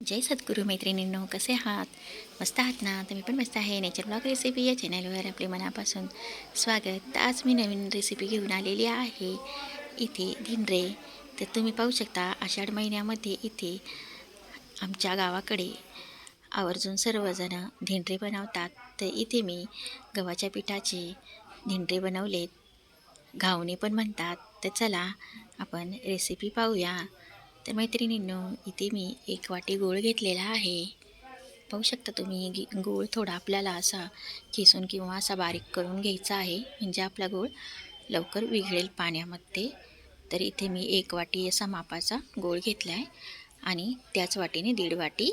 जय सद्गुरू मैत्रिणींनो कसे आहात? मस्त आहात ना? तुम्ही पण मस्त आहे. नेचर ब्लॉग रेसिपी या चॅनलवर आपले मनापासून स्वागत. आज मी नवीन रेसिपी घेऊन आलेली आहे. इथे धिंडरे. तर तुम्ही पाहू शकता आषाढ महिन्यामध्ये इथे आमच्या गावाकडे आवर्जून सर्वजण धिंडरे बनवतात. तर इथे मी गव्हाच्या पिठाचे धिंडरे बनवलेत. घावणे पण म्हणतात. तर चला आपण रेसिपी पाहूया. तर मैत्रिणींनो इथे मी एक वाटी गूळ घेतलेला आहे. पाहू शकता तुम्ही गोळ गूळ थोडा आपल्याला असा खिसून किंवा असा बारीक करून घ्यायचा आहे. म्हणजे आपला गूळ लवकर विघळेल पाण्यामध्ये. तर इथे मी एक वाटी असा मापाचा गूळ घेतला आहे आणि त्याच वाटीने दीड वाटी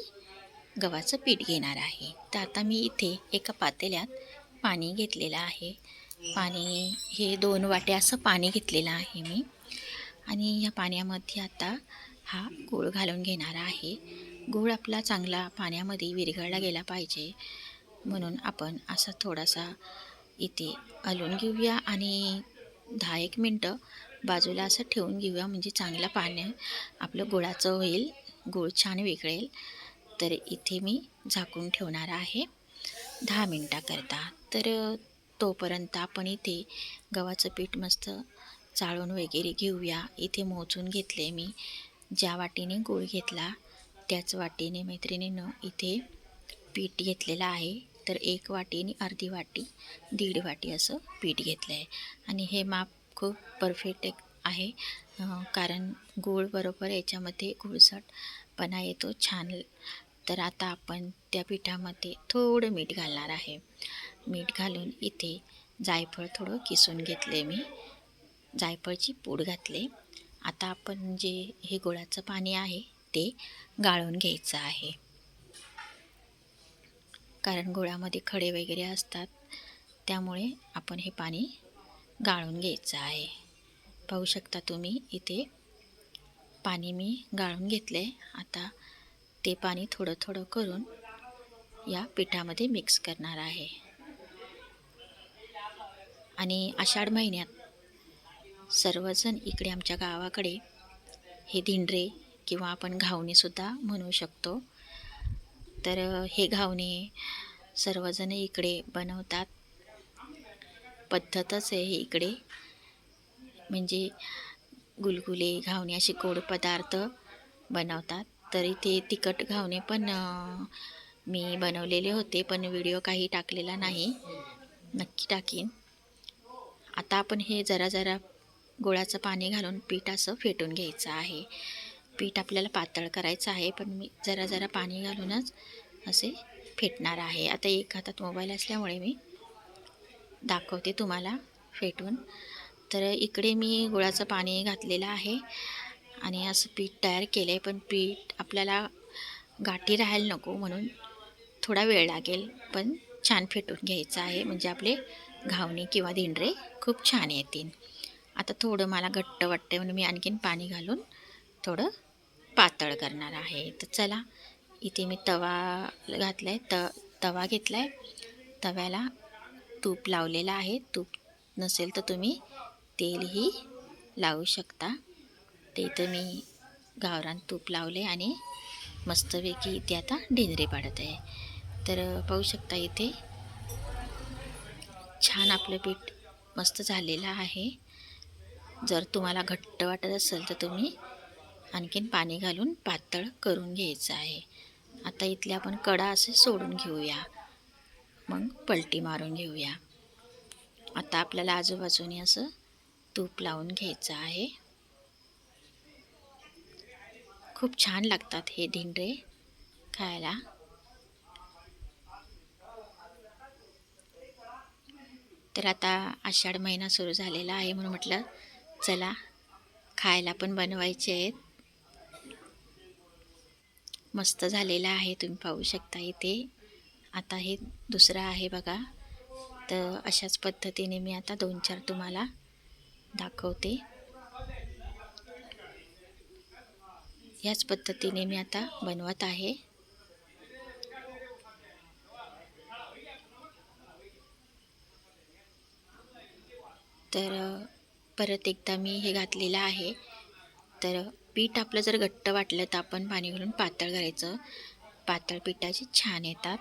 गव्हाचं पीठ घेणार आहे. तर आता मी इथे एका पातेल्यात पाणी घेतलेलं आहे. पाणी हे दोन वाट्या असं पाणी घेतलेलं आहे मी. आणि या पाण्यामध्ये आता हा गूळ घालून घेणार आहे. गूळ आपला चांगला पाण्यामध्ये विरघळला गेला पाहिजे. म्हणून आपण असा थोडासा इथे हलवून घेऊया आणि दहा एक मिनटं बाजूला असं ठेवून घेऊया. म्हणजे चांगलं पाणी आपलं गुळाचं होईल. गूळ छान विकळेल तर इथे मी झाकून ठेवणार आहे. दहा मिनटाकरता. तर तोपर्यंत आपण इथे गव्हाचं पीठ मस्त चाळून वगैरे घेऊया. इथे मोजून घेतले मी. ज्या वाटीने गूळ घेतला त्याच वाटीने मैत्रिणीनं इथे पीठ घेतलेलं आहे. तर एक वाटी आणि अर्धी वाटी दीड वाटी असं पीठ घेतलं आहे आणि हे माप खूप परफेक्ट एक आहे कारण गूळ बरोबर याच्यामध्ये गुळसटपणा येतो छान. तर आता आपण त्या पिठामध्ये थोडं मीठ घालणार आहे. मीठ घालून इथे जायफळ थोडं किसून घेतले मी. जायफळची पूड घातले. आता आपण जे हे गुळाचं पाणी आहे ते गाळून घ्यायचं आहे. कारण गुळामध्ये खडे वगैरे असतात त्यामुळे आपण हे पाणी गाळून घ्यायचं आहे. पाहू शकता तुम्ही इथे पाणी मी गाळून घेतले आता ते पाणी थोडं थोडं करून या पिठामध्ये मिक्स करणार आहे. आणि आषाढ महिन्यात सर्वजण इकडे आमच्या गावाकडे हे धिंडरे किंवा आपण घावणेसुद्धा म्हणू शकतो. तर हे घावणे सर्वजण इकडे बनवतात. पद्धतच आहे हे इकडे. म्हणजे गुलगुले घावणे असे गोड पदार्थ बनवतात. तर इथे तिखट घावणे पण मी बनवलेले होते पण व्हिडिओ काही टाकलेला नाही. नक्की टाकीन. आता आपण हे जरा जरा गुळाचं पाणी घालून पीठ असं फेटून घ्यायचं आहे. पीठ आपल्याला पातळ करायचं आहे पण मी जरा जरा पाणी घालूनच असे फेटणार आहे. आता एक हातात मोबाईल असल्यामुळे मी दाखवते तुम्हाला फेटून. तर इकडे मी गुळाचं पाणी घातलेलं आहे आणि असं पीठ तयार केलं आहे पण पीठ आपल्याला गाठी राहायला नको म्हणून थोडा वेळ लागेल पण छान फेटून घ्यायचं आहे. म्हणजे आपले घावणे किंवा धिंडरे खूप छान येतील. आता थोडं मला घट्ट वाटते म्हणून मी आणखीन पाणी घालून थोडं पातळ करणार आहे. तर चला इथे मी तवा घातला आहे त तवा घेतला आहे तव्याला तूप लावलेलं आहे. तूप नसेल तर तुम्ही तेलही लावू शकता. ते इथं मी गावरान तूप लावले आणि मस्तपैकी इथे आता ढेंजरे पाडत आहे. तर पाहू शकता इथे छान आपलं पीठ मस्त झालेलं आहे. जर तुम्हाला घट्ट वाटत असेल तर तुम्ही आणखीन पाणी घालून पातळ करून घ्यायचं आहे. आता इथले आपण कडा असे सोडून घेऊया. मग पलटी मारून घेऊया. आता आपल्याला आजूबाजूने असं तूप लावून घ्यायचं आहे. खूप छान लागतात हे धिंडे खायला. तर आता आषाढ महिना सुरू झालेला आहे म्हणून म्हटलं चला खायला पण बनवायचे आहेत. मस्त झालेला आहे तुम्ही पाहू शकता इथे. आता हे दुसरं आहे बघा. तर अशाच पद्धतीने मी आता दोन चार तुम्हाला दाखवते. याच पद्धतीने मी आता बनवत आहे. तर परत एकदा मी हे घातलेलं आहे. तर पीठ आपलं जर घट्ट वाटलं तर आपण पाणी घालून पातळ करायचं. पातळ पिठाची छान येतात.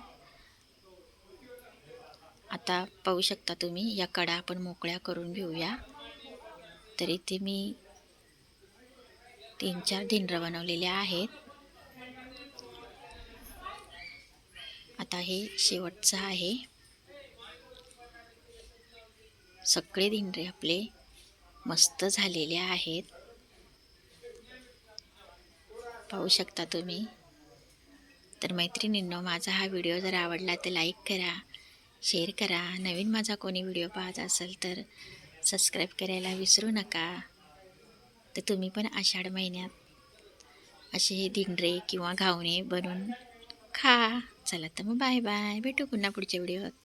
आता पाहू शकता तुम्ही या कडा आपण मोकळ्या करून घेऊया. तर इथे मी तीन चार धिंडरं बनवलेल्या आहेत. आता हे शेवटचं आहे. सगळे धिंडरे आपले मस्त झालेले आहेत. पाहू शकता तुम्ही. तर मैत्रिणींनो माझा हा व्हिडिओ जर आवडला तर लाईक करा शेअर करा. नवीन माझा कोणी व्हिडिओ पाहत असेल तर सबस्क्राईब करायला विसरू नका. तर तुम्ही पण आषाढ महिन्यात असे हे धिंडरे किंवा घावणे बनवून खा. चला तर मग बाय बाय. भेटू पुन्हा पुढच्या व्हिडिओत.